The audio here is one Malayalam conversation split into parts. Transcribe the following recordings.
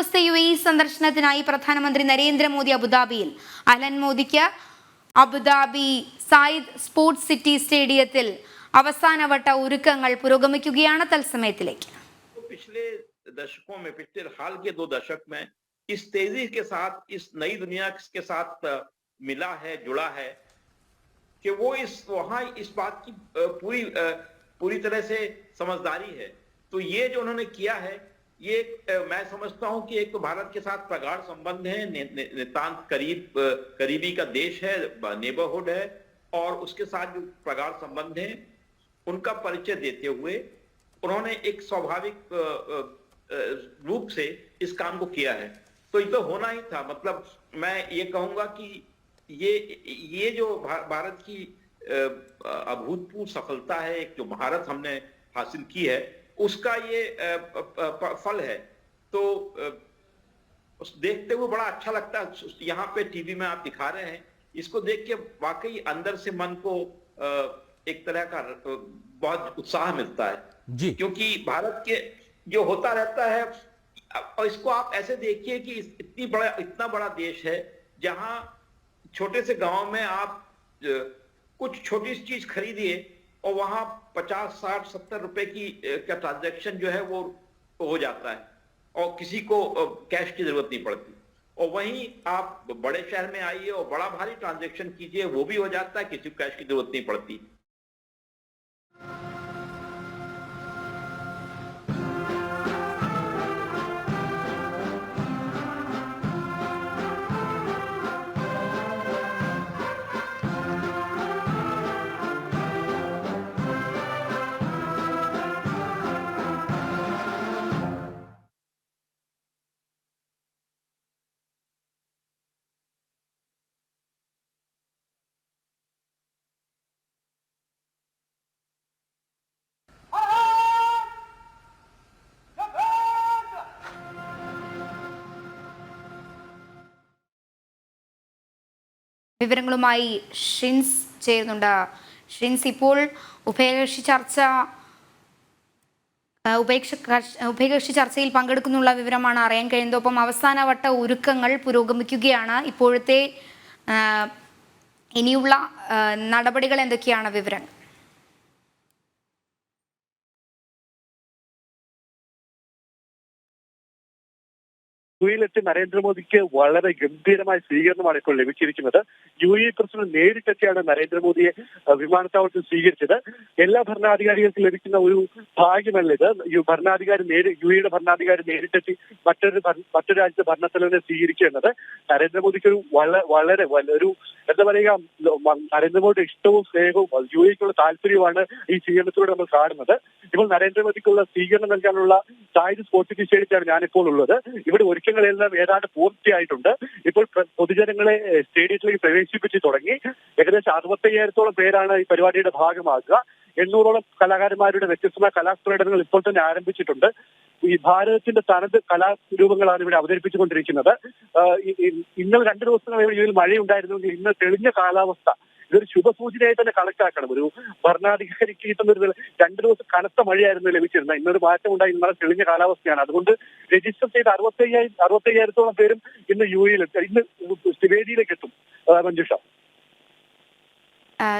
ദിവസത്തെ യു എ സന്ദർശനത്തിനായി പ്രധാനമന്ത്രി നരേന്ദ്രമോദി അബുദാബിയിൽ അലൻ മോദിക്ക് അബുദാബി സായിദ് സ്പോർട്സ് സിറ്റി സ്റ്റേഡിയത്തിൽ അവസാനവട്ട ഒരുക്കങ്ങൾ പുരോഗമിക്കുകയാണ് തത്സമയത്തിലേക്ക് तो पिछले दशकों में पिछले हाल के दो दशक में इस तेजी के साथ इस नई दुनिया के साथ अ, मिला है जुड़ा है कि वो इस वहां इस बात की अ, पूरी अ, पूरी तरह से समझदारी है तो ये जो उन्होंने किया है ये मैं समझता हूँ कि एक तो भारत के साथ प्रगाढ़ संबंध है नि, नि, नितांत करीब करीबी का देश है नेबरहुड है और उसके साथ जो प्रगाढ़ संबंध है उनका परिचय देते हुए उन्होंने एक स्वाभाविक रूप से इस काम को किया है। तो ये तो होना ही था मतलब मैं ये कहूँगा कि ये ये जो भारत की अभूतपूर्व सफलता है एक जो महारत हमने हासिल की है उसका ये फल है। तो देखते हुए बड़ा अच्छा लगता है। यहाँ पे टीवी में आप दिखा रहे हैं। इसको देख के वाकई अंदर से मन को एक तरह का बहुत उत्साह मिलता है। जी। क्योंकि भारत के जो होता रहता है और इसको आप ऐसे देखिए कि इतनी बड़ा इतना बड़ा देश है जहाँ छोटे से गाँव में आप कुछ छोटी सी चीज़ खरीदिए और वहाँ पचास, साठ, सत्तर रुपए की का ट्रांजेक्शन जो है वो हो जाता है। और किसी को कैश की ज़रूरत नहीं पड़ती। और वहीं आप बड़े शहर में आइए और बड़ा भारी ट्रांजेक्शन कीजिए, वो भी हो जाता है, किसी को कैश की ज़रूरत नहीं पड़ती। വിവരങ്ങളുമായി ഷിൻസ് ചേരുന്നുണ്ട്. ഷിൻസ് ഇപ്പോൾ ഉഭയകക്ഷി ചർച്ച ഉപേക്ഷ ഉഭയകക്ഷി ചർച്ചയിൽ പങ്കെടുക്കുന്നുള്ള വിവരമാണ് അറിയാൻ കഴിയുന്നത്. ഒപ്പം അവസാനവട്ട ഒരുക്കങ്ങൾ പുരോഗമിക്കുകയാണ്. ഇപ്പോഴത്തെ ഇനിയുള്ള നടപടികൾ എന്തൊക്കെയാണ് വിവരങ്ങൾ? യുഎയിലെത്തി നരേന്ദ്രമോദിക്ക് വളരെ ഗംഭീരമായ സ്വീകരണമാണ് ഇപ്പോൾ ലഭിച്ചിരിക്കുന്നത്. യു എ പ്രസിഡന്റ് നേരിട്ടെത്തിയാണ് നരേന്ദ്രമോദിയെ വിമാനത്താവളത്തിൽ സ്വീകരിച്ചത്. എല്ലാ ഭരണാധികാരികൾക്കും ലഭിക്കുന്ന ഒരു ഭാഗ്യമല്ല ഇത്. ഭരണാധികാരി നേരി യു എയുടെ ഭരണാധികാരി നേരിട്ടെത്തി മറ്റൊരു മറ്റൊരു രാജ്യത്തെ ഭരണത്തലവനെ സ്വീകരിക്കുക എന്നത് നരേന്ദ്രമോദിക്ക് ഒരു വള- വളരെ ഒരു എന്താ പറയുക നരേന്ദ്രമോദിയുടെ ഇഷ്ടവും സ്നേഹവും യു എക്കുള്ള താല്പര്യവുമാണ് ഈ സ്വീകരണത്തിലൂടെ നമ്മൾ കാണുന്നത്. ഇപ്പോൾ നരേന്ദ്രമോദിക്കുള്ള സ്വീകരണം നൽകാനുള്ള സായുധ സ്പോർട്സ് സ്റ്റേഡിയത്തിലാണ് ഞാനിപ്പോൾ ഉള്ളത്. ഇവിടെ ഒരുക്കങ്ങളെല്ലാം ഏതാണ്ട് പൂർത്തിയായിട്ടുണ്ട്. ഇപ്പോൾ പൊതുജനങ്ങളെ സ്റ്റേഡിയത്തിലേക്ക് പ്രവേശിപ്പിച്ച് തുടങ്ങി ഏകദേശം അറുപത്തയ്യായിരത്തോളം പേരാണ് ഈ പരിപാടിയുടെ ഭാഗമാകുക. എണ്ണൂറോളം കലാകാരന്മാരുടെ വ്യത്യസ്തമായ കലാപ്രകടനങ്ങൾ ഇപ്പോൾ തന്നെ ആരംഭിച്ചിട്ടുണ്ട്. ഈ ഭാരതത്തിന്റെ തനത് കലാരൂപങ്ങളാണ് ഇവിടെ അവതരിപ്പിച്ചുകൊണ്ടിരിക്കുന്നത്. ഇന്നലെ രണ്ടു ദിവസങ്ങൾ ഇതിൽ മഴയുണ്ടായിരുന്നെങ്കിൽ ഇന്ന് തെളിഞ്ഞ കാലാവസ്ഥ. ഇതൊരു ശുഭസൂചനയായി തന്നെ കണക്കാക്കണം. ഒരു ഭരണാധികാരിക്ക് കിട്ടുന്ന ഒരു രണ്ടു ദിവസം കനത്ത മഴയായിരുന്നു ലഭിച്ചിരുന്നത്. ഇന്നൊരു മാറ്റം ഉണ്ടായി. ഇന്നലെ തെളിഞ്ഞ കാലാവസ്ഥയാണ്. അതുകൊണ്ട് രജിസ്റ്റർ ചെയ്ത അറുപത്തയ്യായിരം അറുപത്തയ്യായിരത്തോളം പേരും ഇന്ന് യു എയിൽ ഇന്ന് വേദിയിലേക്ക് എത്തും. മഞ്ജുഷ.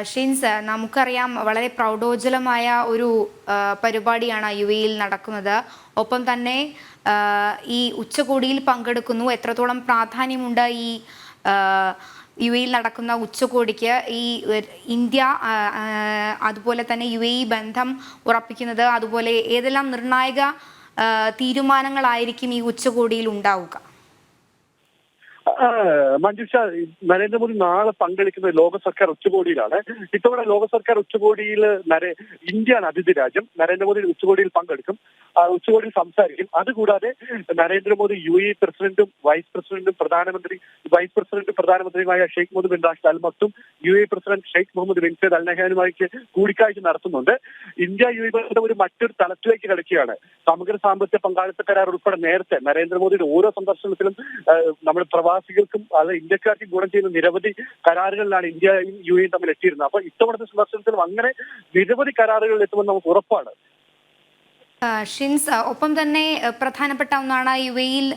ഷീൻസ് നമുക്കറിയാം വളരെ പ്രൗഢോജ്വലമായ ഒരു പരിപാടിയാണ് യു എയിൽ നടക്കുന്നത്. ഒപ്പം തന്നെ ഈ ഉച്ചകോടിയിൽ പങ്കെടുക്കുന്നു. എത്രത്തോളം പ്രാധാന്യമുണ്ട് ഈ യു എയിൽ നടക്കുന്ന ഉച്ചകോടിക്ക് ഈ ഇന്ത്യ അതുപോലെ തന്നെ യു എ ബന്ധം ഉറപ്പിക്കുന്നത് അതുപോലെ ഏതെല്ലാം നിർണായക തീരുമാനങ്ങളായിരിക്കും ഈ ഉച്ചകോടിയിൽ ഉണ്ടാവുക? മഞ്ജുഷ നരേന്ദ്രമോദി നാളെ പങ്കെടുക്കുന്ന ലോക സർക്കാർ ഉച്ചകോടിയിലാണ്. ഇത്തവണ ലോക സർക്കാർ ഉച്ചകോടിയിൽ ഇന്ത്യയാണ് അതിഥി രാജ്യം. നരേന്ദ്രമോദി ഉച്ചകോടിയിൽ പങ്കെടുക്കും. ഉച്ചകോടിയിൽ സംസാരിക്കും. അതുകൂടാതെ നരേന്ദ്രമോദി യു എ പ്രസിഡന്റും വൈസ് പ്രസിഡന്റും പ്രധാനമന്ത്രി വൈസ് പ്രസിഡന്റും പ്രധാനമന്ത്രിയുമായ Sheikh Mohammed bin Rashid Al Maktoum U A president Sheikh Mohammed bin Zayed Al നഹാനുമായി കൂടിക്കാഴ്ച നടത്തുന്നുണ്ട്. ഇന്ത്യ യു എ ബന്ധം ഒരു മറ്റൊരു തലത്തിലേക്ക് കളിക്കുകയാണ്. സമഗ്ര സാമ്പത്തിക പങ്കാളിത്ത കരാർ ഉൾപ്പെടെ നേരത്തെ നരേന്ദ്രമോദിയുടെ ഓരോ സന്ദർശനത്തിലും നമ്മൾ നമ്മുടെ പ്രവാസികൾക്കും അത് ഇന്ത്യക്കാർക്കും ഗുണം ചെയ്യുന്ന നിരവധി കരാറുകളിലാണ് ഇന്ത്യയും യു എയും തമ്മിൽ എത്തിയിരുന്നത്. അപ്പൊ ഇത്തവണത്തെ സന്ദർശനത്തിലും അങ്ങനെ നിരവധി കരാറുകളിൽ എത്തുമെന്ന് നമുക്ക് ഉറപ്പാണ്. ഷിൻസ് ഒപ്പം തന്നെ പ്രധാനപ്പെട്ട ഒന്നാണ് യു എയിൽ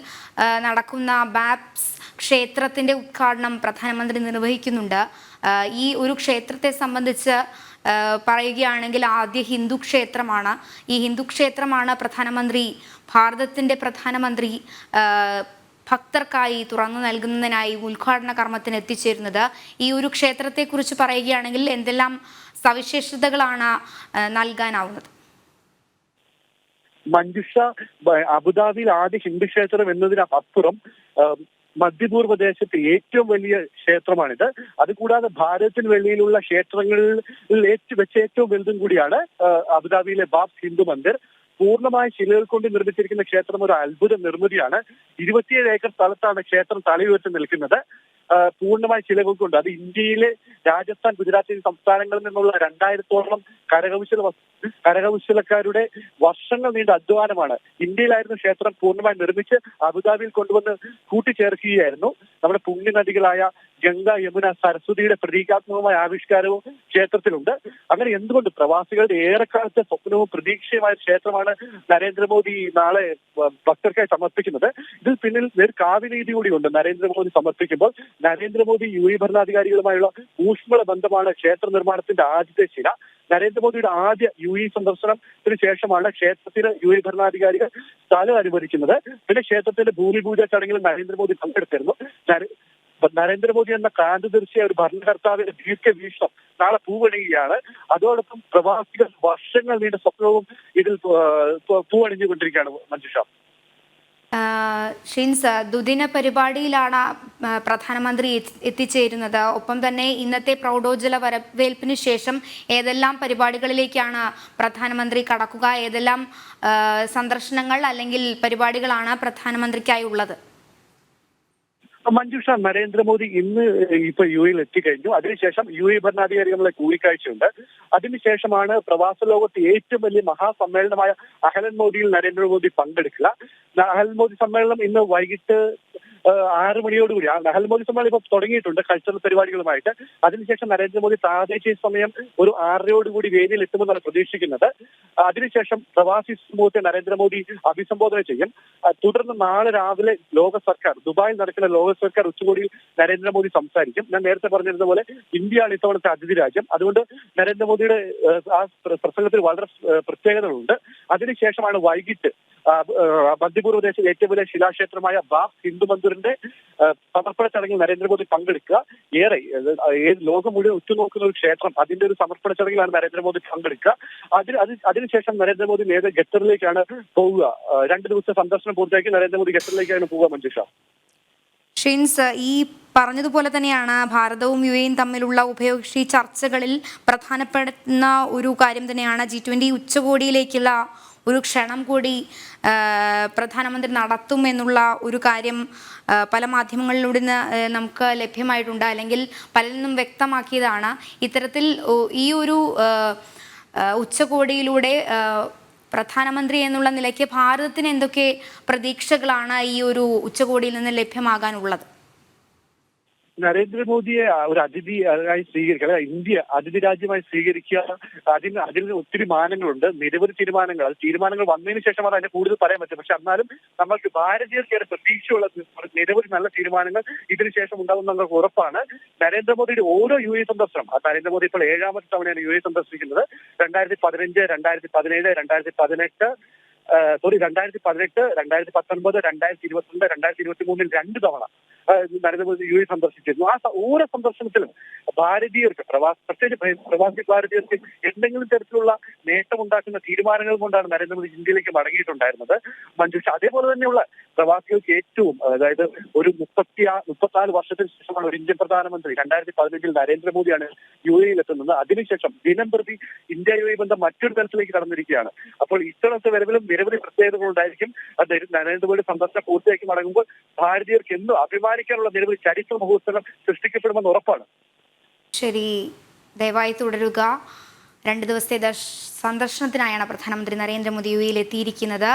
നടക്കുന്ന ബാപ്സ് ക്ഷേത്രത്തിന്റെ ഉദ്ഘാടനം പ്രധാനമന്ത്രി നിർവഹിക്കുന്നുണ്ട്. ഈ ഒരു ക്ഷേത്രത്തെ സംബന്ധിച്ച് പറയുകയാണെങ്കിൽ ആദ്യ ഹിന്ദു ക്ഷേത്രമാണ്. ഈ ഹിന്ദു ക്ഷേത്രമാണ് പ്രധാനമന്ത്രി ഭാരതത്തിന്റെ പ്രധാനമന്ത്രി ഭക്തർക്കായി തുറന്നു നൽകുന്നതിനായി ഉദ്ഘാടന കർമ്മത്തിന് എത്തിച്ചേരുന്നത് ഈ ഒരു ക്ഷേത്രത്തെക്കുറിച്ച് പറയുകയാണെങ്കിൽ എന്തെല്ലാം സവിശേഷതകളാണ് നൽകാനാവുന്നത്? മഞ്ജുഷ അബുദാബിയിൽ ആദ്യ ഹിന്ദു ക്ഷേത്രം എന്നതിനപ്പുറം മധ്യപൂർവ ദേശത്തെ ഏറ്റവും വലിയ ക്ഷേത്രമാണിത്. അതുകൂടാതെ ഭാരതത്തിന് വെളിയിലുള്ള ക്ഷേത്രങ്ങളിൽ വെച്ച് ഏറ്റവും വലുതും കൂടിയാണ് അബുദാബിയിലെ ബാബ് ഹിന്ദു മന്ദിർ. പൂർണമായ ശിലകൾ കൊണ്ട് നിർമ്മിച്ചിരിക്കുന്ന ക്ഷേത്രം ഒരു അത്ഭുത നിർമ്മിതിയാണ്. ഇരുപത്തിയേഴ് ഏക്കർ സ്ഥലത്താണ് ക്ഷേത്രം തലയുയർത്തി നിൽക്കുന്നത്. പൂർണമായ ശിലകൾ കൊണ്ട്. അത് ഇന്ത്യയിലെ രാജസ്ഥാൻ ഗുജറാത്ത് സംസ്ഥാനങ്ങളിൽ നിന്നുള്ള രണ്ടായിരത്തോളം കരകൗശല കരകൗശലക്കാരുടെ വർഷങ്ങൾ നീണ്ട അധ്വാനമാണ്. ഇന്ത്യയിലായിരുന്നു ക്ഷേത്രം പൂർണമായി നിർമ്മിച്ച് അബുദാബിയിൽ കൊണ്ടുവന്ന് കൂട്ടിച്ചേർക്കുകയായിരുന്നു. നമ്മുടെ പുണ്യനദികളായ ഗംഗ യമുന സരസ്വതിയുടെ പ്രതീകാത്മകമായ ആവിഷ്കാരവും ക്ഷേത്രത്തിലുണ്ട്. അങ്ങനെ എന്തുകൊണ്ട് പ്രവാസികളുടെ ഏറെക്കാലത്തെ സ്വപ്നവും പ്രതീക്ഷയുമായ ക്ഷേത്രമാണ് നരേന്ദ്രമോദി നാളെ ഭക്തർക്കായി സമർപ്പിക്കുന്നത്? ഇതിൽ പിന്നിൽ ഒരു കാവ്യനീതി കൂടിയുണ്ട് നരേന്ദ്രമോദി സമർപ്പിക്കുമ്പോൾ. നരേന്ദ്രമോദി യു എ ഭരണാധികാരികളുമായുള്ള ഊഷ്മള ബന്ധമാണ് ക്ഷേത്ര നിർമ്മാണത്തിന്റെ ആദ്യത്തെ ശില. നരേന്ദ്രമോദിയുടെ ആദ്യ യു എ സന്ദർശനത്തിന് ശേഷമാണ് ക്ഷേത്രത്തിന് യു എ ഭരണാധികാരികൾ സ്ഥലം അനുവദിക്കുന്നത്. പിന്നെ ക്ഷേത്രത്തിന്റെ ഭൂമി പൂജ ചടങ്ങിൽ നരേന്ദ്രമോദി പങ്കെടുത്തിരുന്നു. നരേന്ദ്രമോദി എന്ന കാന്തദർശിയ ഒരു ഭരണകർത്താവിന്റെ ദീർഘവീക്ഷണം നാളെ പൂവണിയുകയാണ്. അതോടൊപ്പം പ്രവാസികൾ വർഷങ്ങൾ നീണ്ട സ്വപ്നവും ഇതിൽ പൂവണിഞ്ഞുകൊണ്ടിരിക്കുകയാണ് മഞ്ജുഷ ഷിൻസ് ദുദിന പരിപാടിയിലാണ് പ്രധാനമന്ത്രി എത്തിച്ചേരുന്നത്. ഒപ്പം തന്നെ ഇന്നത്തെ പ്രൗഢോജ്വല വരവേൽപ്പിന് ശേഷം ഏതെല്ലാം പരിപാടികളിലേക്കാണ് പ്രധാനമന്ത്രി കടക്കുക? ഏതെല്ലാം സന്ദർശനങ്ങൾ അല്ലെങ്കിൽ പരിപാടികളാണ് പ്രധാനമന്ത്രിക്കായി ഉള്ളത് മഞ്ജുഷ നരേന്ദ്രമോദി ഇന്ന് ഇപ്പൊ യു എയിൽ എത്തിക്കഴിഞ്ഞു. അതിനുശേഷം യു എ ഭരണാധികാരികളുടെ കൂടിക്കാഴ്ചയുണ്ട്. അതിനുശേഷമാണ് പ്രവാസ ലോകത്ത് ഏറ്റവും വലിയ മഹാസമ്മേളനമായ അഹലൻ മോദിയിൽ നരേന്ദ്രമോദി പങ്കെടുക്കുക. അഹലൻ മോദി സമ്മേളനം ഇന്ന് വൈകിട്ട് ആറ് മണിയോടുകൂടി ആ അഹൽ മോദി സമ്മേളനം ഇപ്പൊ തുടങ്ങിയിട്ടുണ്ട് കൾച്ചറൽ പരിപാടികളുമായിട്ട്. അതിനുശേഷം നരേന്ദ്രമോദി പ്രാദേശിക സമയം ഒരു ആറരയോടുകൂടി വേദിയിൽ എത്തുമെന്നാണ് പ്രതീക്ഷിക്കുന്നത്. അതിനുശേഷം പ്രവാസി സമൂഹത്തെ നരേന്ദ്രമോദി അഭിസംബോധന ചെയ്യും. തുടർന്ന് നാളെ രാവിലെ ലോക സർക്കാർ ദുബായിൽ നടക്കുന്ന ലോക സർക്കാർ ഉച്ചകോടിയിൽ നരേന്ദ്രമോദി സംസാരിക്കും. ഞാൻ നേരത്തെ പറഞ്ഞിരുന്ന പോലെ ഇന്ത്യയാണ് ഇത്തവണത്തെ അതിഥി രാജ്യം. അതുകൊണ്ട് നരേന്ദ്രമോദിയുടെ ആ പ്രസംഗത്തിൽ വളരെ പ്രത്യേകതകളുണ്ട്. അതിനുശേഷമാണ് വൈകിട്ട് ആ, ഏഹ്, മധ്യപൂർവ ദേശത്തെ ഏറ്റവും വലിയ ശിലാക്ഷേത്രമായ ബാബ് ഹിന്ദു മന്ദിറിന്റെ സമർപ്പണ ചടങ്ങിൽ നരേന്ദ്രമോദി പങ്കെടുക്കുക. ഏറെ ലോകം മുഴുവൻ ഉറ്റുനോക്കുന്ന ഒരു ക്ഷേത്രം അതിന്റെ ഒരു സമർപ്പണ ചടങ്ങിലാണ് നരേന്ദ്രമോദി പങ്കെടുക്കുക. അതിന് അത് അതിനുശേഷം നരേന്ദ്രമോദി നേരെ ഖത്തറിലേക്കാണ് പോവുക. രണ്ടു ദിവസത്തെ സന്ദർശനം പൂർത്തിയാക്കി നരേന്ദ്രമോദി ഖത്തറിലേക്കാണ് പോവുക മഞ്ജുഷ. ഷിൻസ് ഈ പറഞ്ഞതുപോലെ തന്നെയാണ് ഭാരതവും യു എയും തമ്മിലുള്ള ഉഭയകക്ഷി ചർച്ചകളിൽ പ്രധാനപ്പെടുന്ന ഒരു കാര്യം തന്നെയാണ് ജി ട്വന്റി ഉച്ചകോടിയിലേക്കുള്ള ഒരു ക്ഷണം കൂടി പ്രധാനമന്ത്രി നടത്തും എന്നുള്ള ഒരു കാര്യം പല മാധ്യമങ്ങളിലൂടെ നമുക്ക് ലഭ്യമായിട്ടുണ്ട്. അല്ലെങ്കിൽ പലരും വ്യക്തമാക്കിയതാണ്. ഇത്തരത്തിൽ ഈ ഒരു ഉച്ചകോടിയിലൂടെ പ്രധാനമന്ത്രി എന്നുള്ള നിലയ്ക്ക് ഭാരതത്തിന് എന്തൊക്കെ പ്രതീക്ഷകളാണ് ഈ ഒരു ഉച്ചകോടിയിൽ നിന്ന് ലഭ്യമാകാനുള്ളത്? നരേന്ദ്രമോദിയെ ഒരു അതിഥി ആയി സ്വീകരിക്കുക അതായത് ഇന്ത്യ അതിഥി രാജ്യമായി സ്വീകരിക്കുക അതിന് അതിൽ ഒത്തിരി മാനങ്ങളുണ്ട്. നിരവധി തീരുമാനങ്ങൾ അത് തീരുമാനങ്ങൾ വന്നതിന് ശേഷം അത് അതിനെ കൂടുതൽ പറയാൻ പറ്റും പക്ഷെ എന്നാലും നമ്മൾക്ക് ഭാരതീയർക്കേറെ പ്രതീക്ഷയുള്ള നിരവധി നല്ല തീരുമാനങ്ങൾ ഇതിനുശേഷം ശേഷം ഉണ്ടാകും നമുക്ക് ഉറപ്പാണ്. നരേന്ദ്രമോദിയുടെ ഓരോ യു എ സന്ദർശനം നരേന്ദ്രമോദി ഇപ്പോൾ ഏഴാമത്തെ തവണയാണ് യു എ സന്ദർശിക്കുന്നത്. രണ്ടായിരത്തി പതിനഞ്ച് രണ്ടായിരത്തി പതിനേഴ് രണ്ടായിരത്തി പതിനെട്ട് സോറി രണ്ടായിരത്തി പതിനെട്ട് രണ്ടായിരത്തി പത്തൊൻപത് രണ്ടായിരത്തി ഇരുപത്തിരണ്ട് രണ്ടായിരത്തി ഇരുപത്തി മൂന്നിൽ രണ്ട് തവണ നരേന്ദ്രമോദി യു എ സന്ദർശിച്ചിരുന്നു. ആ ഓരോ സന്ദർശനത്തിലും ഭാരതീയർക്ക് പ്രവാസ പ്രത്യേകിച്ച് പ്രവാസി ഭാരതീയർക്ക് എന്തെങ്കിലും തരത്തിലുള്ള നേട്ടമുണ്ടാക്കുന്ന തീരുമാനങ്ങൾ കൊണ്ടാണ് നരേന്ദ്രമോദി ഇന്ത്യയിലേക്ക് മടങ്ങിയിട്ടുണ്ടായിരുന്നത്. മഞ്ജുഷ അതേപോലെ തന്നെയുള്ള പ്രവാസികൾക്ക് ഏറ്റവും അതായത് ഒരു മുപ്പത്തി മുപ്പത്തിനാല് വർഷത്തിന് ശേഷമാണ് ഒരു ഇന്ത്യൻ പ്രധാനമന്ത്രി രണ്ടായിരത്തി പതിനഞ്ചിൽ നരേന്ദ്രമോദിയാണ് യു എയിൽ എത്തുന്നത്. അതിനുശേഷം ദിനം പ്രതി ഇന്ത്യ യു എ ബന്ധം മറ്റൊരു തലത്തിലേക്ക് കടന്നിരിക്കുകയാണ്. അപ്പോൾ ഇത്തരത്തെ വരവിലും നിരവധി അത് നരേന്ദ്രമോദി സന്ദർശനം പൂർത്തിയാക്കി മടങ്ങുമ്പോൾ ഭാരതീയർക്ക് എന്നും അഭിമാനിക്കാനുള്ള നിരവധി ചരിത്ര മഹോത്സവം സൃഷ്ടിക്കപ്പെടുമെന്ന് ഉറപ്പാണ്. ശരി. ദയവായി തുടരുക. രണ്ട് ദിവസത്തെ ദർശ- സന്ദർശനത്തിനായാണ് പ്രധാനമന്ത്രി നരേന്ദ്രമോദി യു എത്തിയിരിക്കുന്നത്